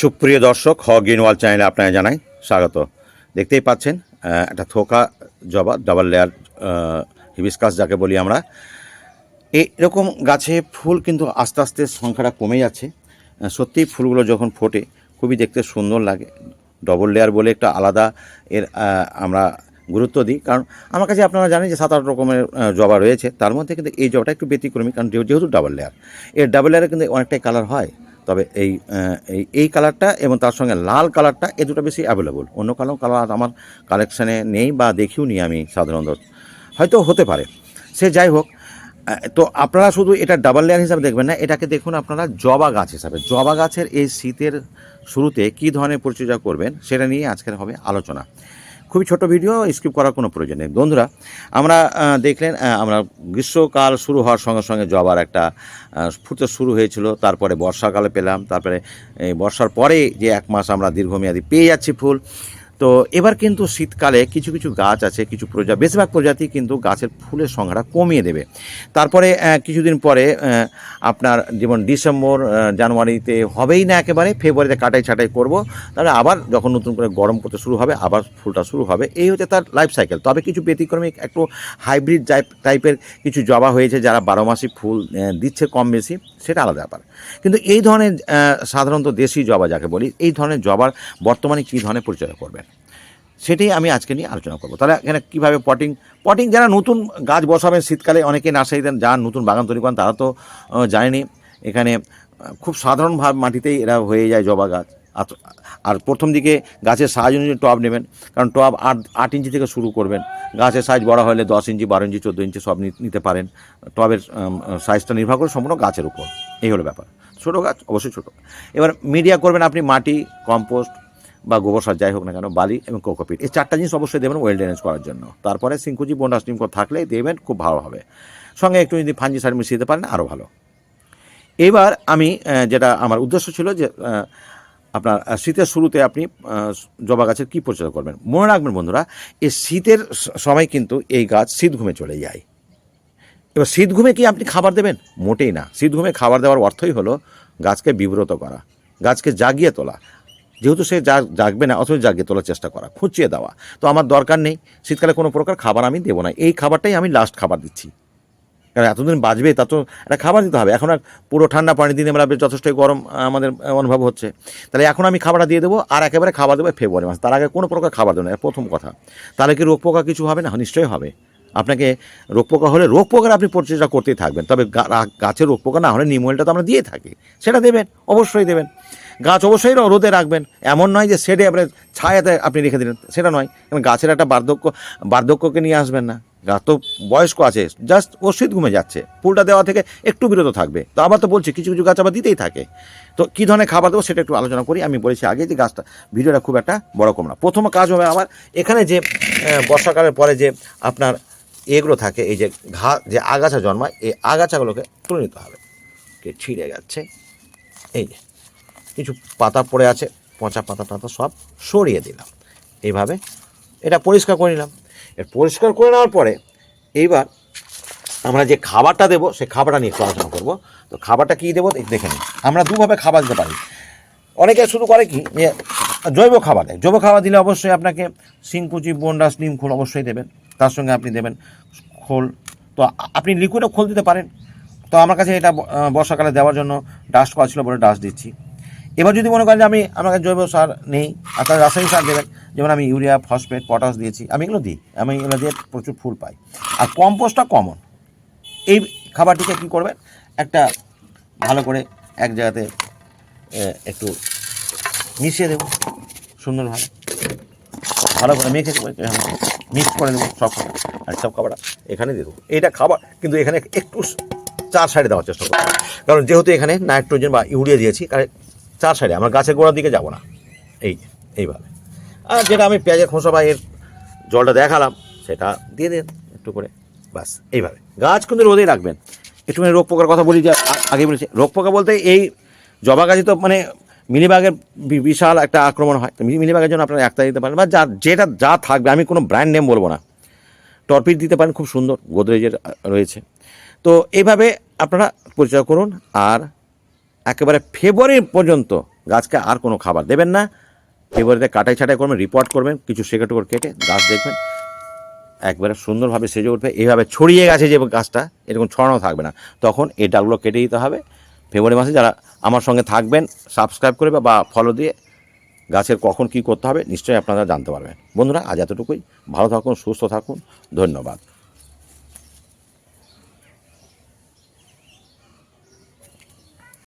সুপ্রিয় দর্শক হ গ্রিনওয়াল চ্যানেলে আপনাকে জানাই স্বাগত। দেখতেই পাচ্ছেন একটা থোকা জবা ডাবল লেয়ার হিবিসকাস যাকে বলি আমরা। এরকম গাছে ফুল কিন্তু আস্তে আস্তে সংখ্যাটা কমে যাচ্ছে। সত্যিই ফুলগুলো যখন ফোটে, খুবই দেখতে সুন্দর লাগে। ডবল লেয়ার বলে একটা আলাদা এর আমরা গুরুত্ব দিই। কারণ আমার কাছে আপনারা জানেন যে সাত আট রকমের জবা রয়েছে। তার মধ্যে কিন্তু এই জবাটা একটু ব্যতিক্রমী, কারণ যেহেতু ডাবল লেয়ার, এর ডাবল লেয়ারে কিন্তু অনেকটাই কালার হয়। তবে এই এই কালারটা এবং তার সঙ্গে লাল কালারটা এ দুটো বেশি অ্যাভেলেবল অন্য কালো কালার আমার কালেকশানে নেই বা দেখিও নি আমি সাধারণত। হয়তো হতে পারে। সে যাই হোক তো আপনারা শুধু এটা ডাবল লেয়ার হিসাবে দেখবেন না, এটাকে দেখুন আপনারা জবা গাছ হিসাবে। জবা গাছের এই শীতের শুরুতে কী ধরনের পরিচর্যা করবেন, সেটা নিয়ে আজকের হবে আলোচনা। খুবই ছোট ভিডিও স্কিপ করার কোনো প্রয়োজন নেই। বন্ধুরা, আমরা দেখলেন আমরা গ্রীষ্মকাল শুরু হওয়ার সঙ্গে সঙ্গে জবার একটা ফুটে শুরু হয়েছিল, তারপরে বর্ষাকালে পেলাম, তারপরে বর্ষার পরে যে এক মাস আমরা দীর্ঘমেয়াদী পেয়ে যাচ্ছি ফুল। তো এবার কিন্তু শীতকালে কিছু কিছু গাছ আছে, কিছু প্রজাতি বেশিরভাগ প্রজাতি কিন্তু গাছের ফুলের সংখ্যাটা কমিয়ে দেবে। তারপরে কিছুদিন পরে আপনার যেমন ডিসেম্বর জানুয়ারিতে হবেই না একেবারে, ফেব্রুয়ারিতে কাটাই ছাটাই করব, তাহলে আবার যখন নতুন করে গরম করতে শুরু হবে, আবার ফুলটা শুরু হবে, এই হচ্ছে তার লাইফ সাইকেল তবে কিছু ব্যতিক্রমিক একটু হাইব্রিড টাইপের কিছু জবা হয়েছে, যারা বারো মাসি ফুল দিচ্ছে কম বেশি, সেটা আলাদা ব্যাপার। কিন্তু এই ধরনের সাধারণত দেশি জবা, যাকে বলি, এই ধরনের জবার বর্তমানে কী ধরনের পরিচর্যা করবেন? সেটাই আমি আজকে নিয়ে আলোচনা করব। তাহলে এখানে কীভাবে পটিং পটিং যারা নতুন গাছ বসাবেন শীতকালে, অনেকে নার্সারিতে যান নতুন বাগান তৈরি করেন, তারা তো জানেনি এখানে খুব সাধারণভাবে মাটিতেই এরা হয়ে যায় জবা গাছ। আর- আর প্রথম দিকে গাছের সাইজ অনুযায়ী টব নেবেন, কারণ টব আট আট ইঞ্চি থেকে শুরু করবেন। গাছের সাইজ বড় হলে দশ ইঞ্চি, বারো ইঞ্চি, চোদ্দ ইঞ্চি সব নিতে পারেন। টবের সাইজটা নির্ভর করে সম্পূর্ণ গাছের উপর। এই হলো ব্যাপার। ছোটো গাছ, অবশ্যই ছোটো। এবার মিডিয়া করবেন আপনি মাটি কম্পোস্ট বা গোবর সার যাই হোক না কেন, বালি এবং কোকোপিট। এই চারটা জিনিস অবশ্যই দেবেন ওয়েল ড্রেনেজ করার জন্য। তারপরে সিঙ্কুজি বোন্ডাস নিম থাকলে দেবেন, খুব ভালো হবে। সঙ্গে একটু যদি ফাঞ্জি সার মিশিয়ে দিতে পারেন আরও ভালো। এবার আমি যেটা আমার উদ্দেশ্য ছিল যে আপনার শীতের শুরুতে আপনি জবা গাছের কী পরিচর্যা করবেন? মনে রাখবেন বন্ধুরা, এই শীতের সময় কিন্তু এই গাছ শীত ঘুমে চলে যায়। এবার শীত ঘুমে কি আপনি খাবার দেবেন? মোটেই না। শীত ঘুমে খাবার দেওয়ার অর্থই হলো গাছকে বিব্রত করা, গাছকে জাগিয়ে তোলা। যেহেতু সে যা জাগবে না, অথচ জাগিয়ে তোলার চেষ্টা করা, খুঁচিয়ে দেওয়া। তো আমার দরকার নেই, শীতকালে কোনো প্রকার খাবার আমি দেবো না। এই খাবারটাই আমি লাস্ট খাবার দিচ্ছি। কারণ এতদিন বাঁচবে, তা তো একটা খাবার দিতে হবে। এখন আর পুরো ঠান্ডা পানি দিনে আমরা যথেষ্টই গরম আমাদের অনুভব হচ্ছে। তাহলে এখন আমি খাবারটা দিয়ে দেবো আর একেবারে খাবার দেবো ফেব্রুয়ারি মাস। তার আগে কোনো প্রকার খাবার দেবো না প্রথম কথা। তাহলে কি রোগ পোকা কিছু হবে না? নিশ্চয়ই হবে। আপনাকে রোগ পোকা হলে রোগ পোকার আপনি পরিচর্যা করতেই থাকবেন। তবে গাছের রোগ পোকা না হলে নিমোয়েলটা তো আমরা দিয়ে থাকি। সেটা দেবেন, অবশ্যই দেবেন। গাছ অবশ্যই রোদে রাখবেন। এমন নয় যে শেডে আপনি ছায়াতে আপনি রেখে দিলেন। সেটা নয়। কারণ গাছের একটা বার্ধক্য, বার্ধক্যকে নিয়ে আসবেন না। গাছ তো বয়স্ক আছে, জাস্ট ও শীত ঘুমে যাচ্ছে। ফুলটা দেওয়া থেকে একটু বিরত থাকবে। তো আবার তো বলছি, কিছু কিছু গাছ আবার দিতেই থাকে। তো কী ধরনের খাবার দেবো সেটা একটু আলোচনা করি। আমি বলেছি আগে যে গাছটা, ভিডিওটা খুব একটা বড় কম না। প্রথম কাজ হবে আমার, এখানে যে বর্ষাকালের পরে যে আপনার এগুলো থাকে, এই যে ঘা, যে আগাছা জন্মায়, এই আগাছাগুলোকে তুলে নিতে হবে। কে ছিঁড়ে যাচ্ছে। এই যে। কিছু পাতা পড়ে আছে, পচা পাতা টাতা সব সরিয়ে দিলাম। এইভাবে এটা পরিষ্কার করে নিলাম। এর পরিষ্কার করে নেওয়ার পরে এইবার আমরা যে খাবারটা দেবো সেই খাবারটা নিয়ে একটু আলোচনা করব। তো খাবারটা কী দেবো দেখে নিন আমরা দুভাবে খাবার দিতে পারি। অনেকে শুরু করে কি যে জৈব খাবার দেয়। জৈব খাবার দিলে অবশ্যই আপনাকে শিংকুচি বন্ডাস নিম খোল অবশ্যই দেবেন। তার সঙ্গে আপনি দেবেন খোল। তো আপনি লিকুইডও খোল দিতে পারেন। তো আমার কাছে এটা বর্ষাকালে দেওয়ার জন্য ডাস্ট করা ছিল বলে ডাস্ট দিচ্ছি। এবার যদি মনে করেন যে আমি আমার কাছে জৈব সার নেই আপনার রাসায়নিক সার দেবেন, যেমন আমি ইউরিয়া, ফসফেট, পটাশ দিয়েছি, আমি এগুলো দিই, আমি এগুলো দিয়ে প্রচুর ফুল পাই। আর কম্পোস্টটা কমন। এই খাবারটিকে কী করবেন? একটা ভালো করে এক জায়গাতে একটু মিশিয়ে দেবো, সুন্দরভাবে। ভালো করে মেখে মিক্স করে দেবো সব খাবার আর সব খাবারটা এখানে দিয়ে দেবো। এইটা খাবার, কিন্তু এখানে একটু চার সাইডে দেওয়ার চেষ্টা করব। কারণ যেহেতু এখানে নাইট্রোজেন বা ইউরিয়া দিয়েছি, কারণ চার সাইডে, আমরা গাছের গোড়ার দিকে যাব না। এই এইভাবে। আর যেটা আমি পেঁয়াজের খোসা বা এর জলটা দেখালাম, সেটা দিয়ে দিন একটু করে। বাস এইভাবে। গাছ কিন্তু রোদেই রাখবেন। একটুখানি রোগ পোকার কথা বলি, যে আগে বলেছি, রোগ পোকা বলতে এই জবা গাছে তো মানে মিলিবাগের বিশাল একটা আক্রমণ হয়। তো মি- মিলিবাগের জন্য আপনারা একটা দিতে পারেন, বা যা যেটা যা থাকবে, আমি কোনো ব্র্যান্ড নেম বলব না। টর্পিড দিতে পারেন, খুব সুন্দর গোদরেজের রয়েছে। তো এইভাবে আপনারা পরিচয় করুন, আর একেবারে ফেব্রুয়ারি পর্যন্ত গাছকে আর কোনো খাবার দেবেন না। ফেব্রুয়ারিতে কাটাই ছাটাই করবেন রিপোর্ট করবেন, কিছু টেকড় কেটে গাছ দেখবেন। একবারে সুন্দরভাবে সেজে উঠবে। এইভাবে ছড়িয়ে গেছে যে গাছটা, এরকম ছড়ানো থাকবে না। তখন এই ডালগুলো কেটে দিতে হবে। ফেব্রুয়ারি মাসে যারা আমার সঙ্গে থাকবেন সাবস্ক্রাইব করে বা ফলো দিয়ে গাছের কখন কি করতে হবে, নিশ্চয়ই আপনারা জানতে পারবেন। বন্ধুরা, আজ এতটুকুই। ভালো থাকুন, সুস্থ থাকুন। ধন্যবাদ।